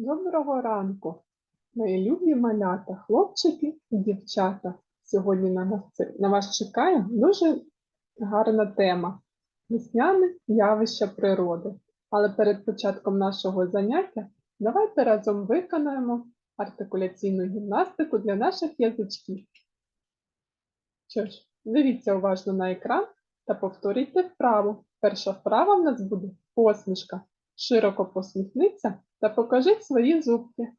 Доброго ранку, мої любі малята, хлопчики і дівчата. Сьогодні на, нас, на вас чекає дуже гарна тема весняне явища природи. Але перед початком нашого заняття давайте разом виконаємо артикуляційну гімнастику для наших язичків. Що ж, дивіться уважно на екран та повторюйте вправу. Перша вправа в нас буде посмішка. Широко посміхнися та покажіть свої зубки.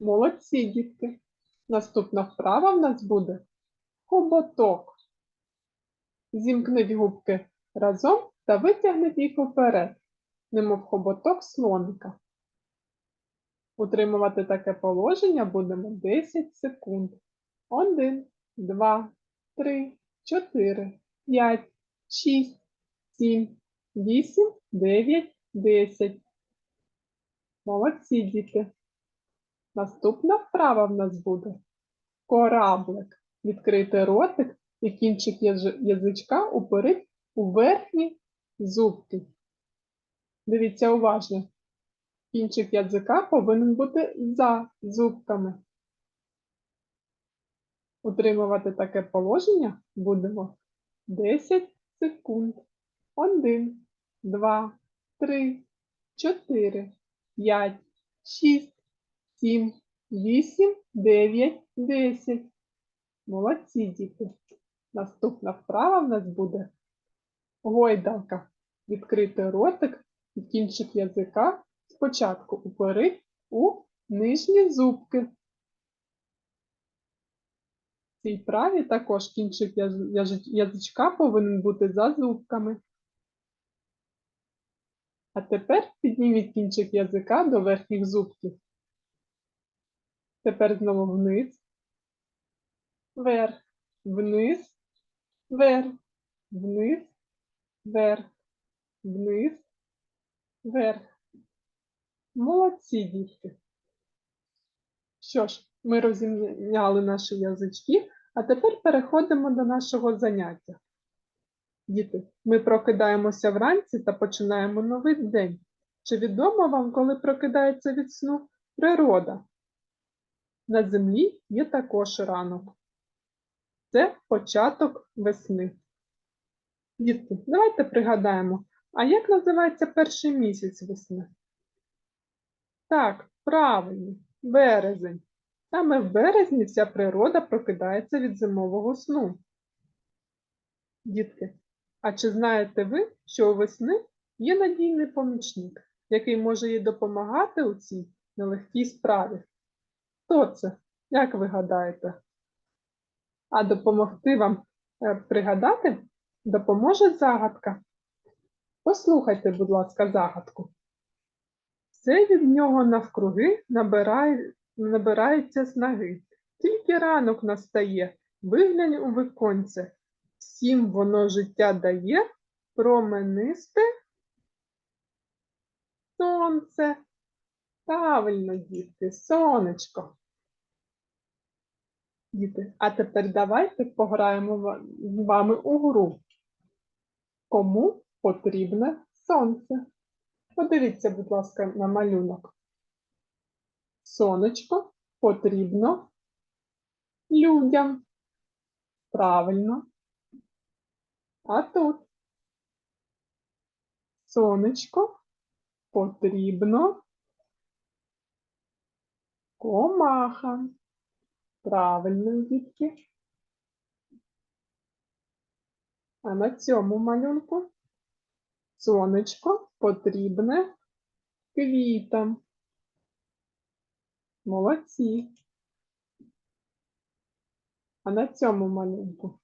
Молодці, дітки. Наступна вправа в нас буде хоботок. Зімкніть губки разом та витягніть їх уперед, немов хоботок слоника. Утримувати таке положення будемо 10 секунд. 1, 2, 3, 4, 5, 6, 7, 8, 9, 10. Молодці, діти. Наступна вправа в нас буде кораблик. Відкрити ротик і кінчик язичка уперед у верхні зубки. Дивіться уважно. Кінчик язика повинен бути за зубками. Утримувати таке положення будемо 10 секунд. 1, 2, 3, 4, 5, 6, 7, 8, 9, 10. Молодці, діти. Наступна вправа в нас буде гойдалка. Відкрити ротик і кінчик язика спочатку уперед у нижні зубки. В цій вправі також кінчик язичка повинен бути за зубками. А тепер підніміть кінчик язика до верхніх зубків. Тепер знову вниз, вверх, вниз, вверх, вниз, вверх, вниз, вверх. Молодці, дітки. Що ж, ми розім'яли наші язички, а тепер переходимо до нашого заняття. Діти, ми прокидаємося вранці та починаємо новий день. Чи відомо вам, коли прокидається від сну природа? На землі є також ранок. Це початок весни. Дітки, давайте пригадаємо, а як називається перший місяць весни? Так, правильно, березень. Саме в березні вся природа прокидається від зимового сну. Дітки, а чи знаєте ви, що у весни є надійний помічник, який може їй допомагати у цій нелегкій справі? Хто це? Як ви гадаєте? А допомогти вам е, пригадати допоможе загадка. Послухайте, будь ласка, загадку. Все від нього навкруги набирає, набирається снаги. Тільки ранок настає, виглянь у віконце. Всім воно життя дає, променисте сонце. Правильно, дітки, сонечко. Діти, а тепер давайте пограємо з вами у гру. Кому потрібне сонце? Подивіться, будь ласка, на малюнок. Сонечко потрібно людям. Правильно. А тут сонечко потрібно комахам. Правильно, дітки. А на цьому малюнку сонечко потрібне квітам. Молодці. А на цьому малюнку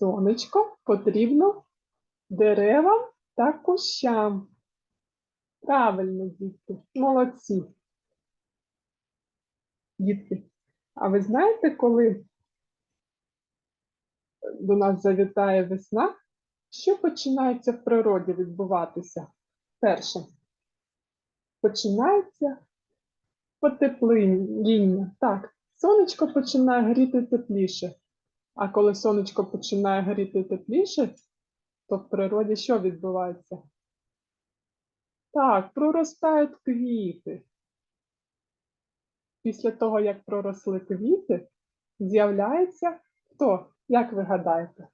сонечко потрібно деревам та кущам. Правильно, дітки. Молодці. Дітки, а ви знаєте, коли до нас завітає весна, що починається в природі відбуватися? Перше. Починається потепління. Так, сонечко починає гріти тепліше. А коли сонечко починає гріти тепліше, то в природі що відбувається? Так, проростають квіти. Після того, як проросли квіти, з'являється хто? Як ви гадаєте?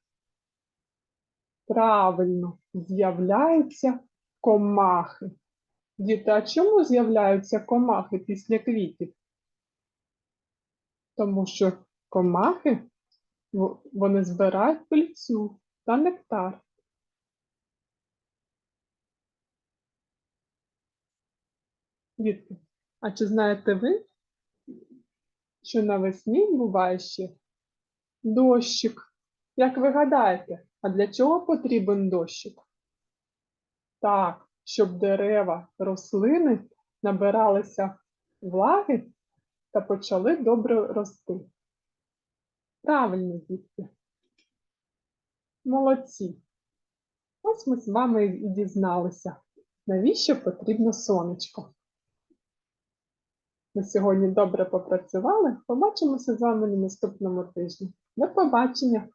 Правильно, з'являються комахи. Діти, а чому з'являються комахи після квітів? Тому що комахи вони збирають пильцю та нектар. Дітки, а чи знаєте ви, що навесні буває ще дощик? Як ви гадаєте, а для чого потрібен дощик? Так, щоб дерева, рослини набиралися влаги та почали добре рости. Правильно, дітки. Молодці. Ось ми з вами і дізналися, навіщо потрібно сонечко. Ми сьогодні добре попрацювали. Побачимося з вами на наступному тижні. До побачення!